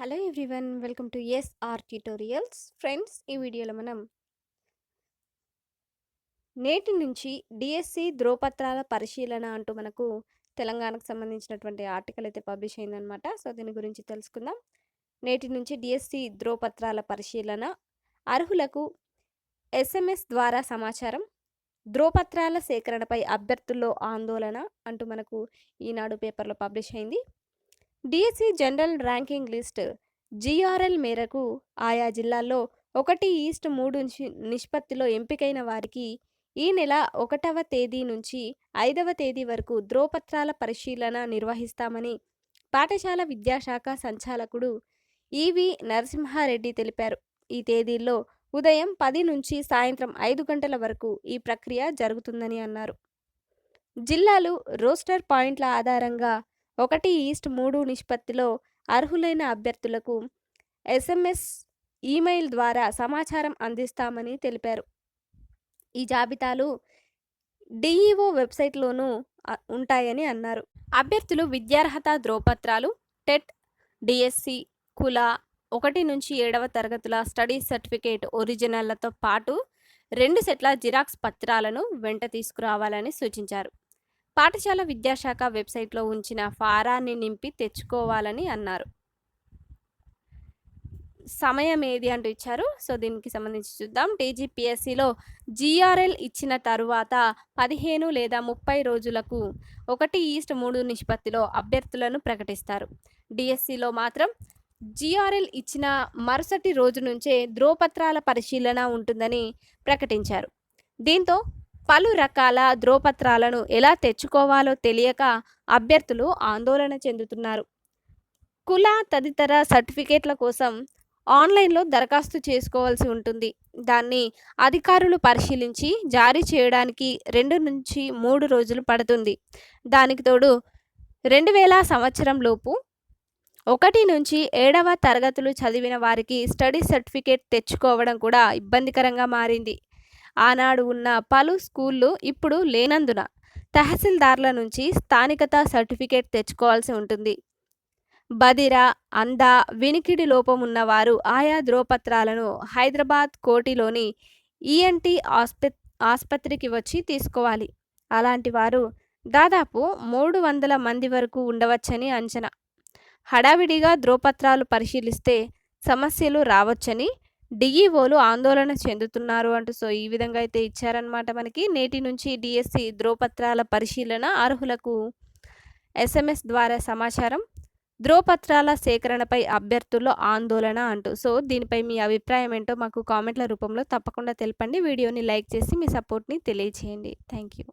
Hello everyone welcome to SR tutorials friends ఈ వీడియోలో మనం నేటి నుంచి డిఎస్సి ధ్రువపత్రాల పరిశీలన అంటూ మనకు తెలంగాణకు సంబంధించినటువంటి ఆర్టికల్ అయితే పబ్లిష్ అయిందనమాట సో దీని గురించి తెలుసుకుందాం. నేటి నుంచి డిఎస్సి ధ్రువపత్రాల పరిశీలన అర్హులకు ఎస్ఎంఎస్ ద్వారా సమాచారం ధ్రువపత్రాల సేకరణపై అభ్యర్థుల్లో ఆందోళన అంటూ మనకు ఈనాడు పేపర్లో పబ్లిష్ అయింది. DSC general ranking list GRL మేరకు ఆయా జిల్లాల్లో ఒకటి ఈస్ట్ మూడు నిష్పత్తిలో ఎంపికైన వారికి ఈ నెల ఒకటవ తేదీ నుంచి ఐదవ తేదీ వరకు ధ్రువపత్రాల పరిశీలన నిర్వహిస్తామని పాఠశాల విద్యాశాఖ సంచాలకుడు ఈవి నరసింహారెడ్డి తెలిపారు. ఈ తేదీల్లో ఉదయం పది నుంచి సాయంత్రం ఐదు గంటల వరకు ఈ ప్రక్రియ జరుగుతుందని అన్నారు. జిల్లాలు రోస్టర్ పాయింట్ల ఆధారంగా ఒకటి ఈస్ట్ మూడు నిష్పత్తిలో అర్హులైన అభ్యర్థులకు ఎస్ఎంఎస్ ఈమెయిల్ ద్వారా సమాచారం అందిస్తామని తెలిపారు. ఈ జాబితాలు డిఈఓ వెబ్సైట్లోనూ ఉంటాయని అన్నారు. అభ్యర్థులు విద్యార్హత ధ్రువపత్రాలు టెట్ డిఎస్సి కుల ఒకటి నుంచి ఏడవ తరగతుల స్టడీ సర్టిఫికేట్ ఒరిజినల్లతో పాటు రెండు సెట్ల జిరాక్స్ పత్రాలను వెంట తీసుకురావాలని సూచించారు. పాఠశాల విద్యాశాఖ వెబ్సైట్లో ఉంచిన ఫారాన్ని నింపి తెచ్చుకోవాలని అన్నారు. సమయం ఏది అంటూ ఇచ్చారు? సో దీనికి సంబంధించి చూద్దాం. టీజీపీఎస్సిలో జీఆర్ఎల్ ఇచ్చిన తరువాత పదిహేను లేదా ముప్పై రోజులకు ఒకటి ఈస్ట్ మూడు నిష్పత్తిలో అభ్యర్థులను ప్రకటిస్తారు. డిఎస్సిలో మాత్రం జీఆర్ఎల్ ఇచ్చిన మరుసటి రోజు నుంచే ధ్రువపత్రాల పరిశీలన ఉంటుందని ప్రకటించారు. దీంతో పలు రకాల ధ్రువపత్రాలను ఎలా తెచ్చుకోవాలో తెలియక అభ్యర్థులు ఆందోళన చెందుతున్నారు. కుల తదితర సర్టిఫికేట్ల కోసం ఆన్లైన్లో దరఖాస్తు చేసుకోవాల్సి ఉంటుంది. దాన్ని అధికారులు పరిశీలించి జారీ చేయడానికి రెండు నుంచి మూడు రోజులు పడుతుంది. దానికి తోడు రెండు వేల సంవత్సరం లోపు ఒకటి నుంచి ఏడవ తరగతులు చదివిన వారికి స్టడీ సర్టిఫికేట్ తెచ్చుకోవడం కూడా ఇబ్బందికరంగా మారింది. ఆనాడు ఉన్న పలు స్కూళ్ళు ఇప్పుడు లేనందున తహసీల్దార్ల నుంచి స్థానికత సర్టిఫికేట్ తెచ్చుకోవాల్సి ఉంటుంది. బదిర అంద వినికిడి లోపం ఉన్నవారు ఆయా ధ్రువపత్రాలను హైదరాబాద్ కోటిలోని ఈఎన్టీ ఆస్ప ఆసుపత్రికి వచ్చి తీసుకోవాలి. అలాంటి వారు దాదాపు మూడు వందల మంది వరకు ఉండవచ్చని అంచనా. హడావిడిగా ధ్రువపత్రాలు పరిశీలిస్తే సమస్యలు రావచ్చని డిఈఓలు ఆందోళన చెందుతున్నారు అంటూ సో ఈ విధంగా అయితే ఇచ్చారనమాట మనకి. నేటి నుంచి డిఎస్సి ధ్రువపత్రాల పరిశీలన అర్హులకు ఎస్ఎంఎస్ ద్వారా సమాచారం ధ్రువపత్రాల సేకరణపై అభ్యర్థుల్లో ఆందోళన అంటూ. సో దీనిపై మీ అభిప్రాయం ఏంటో మాకు కామెంట్ల రూపంలో తప్పకుండా తెలపండి. వీడియోని లైక్ చేసి మీ సపోర్ట్ని తెలియచేయండి. Thank you.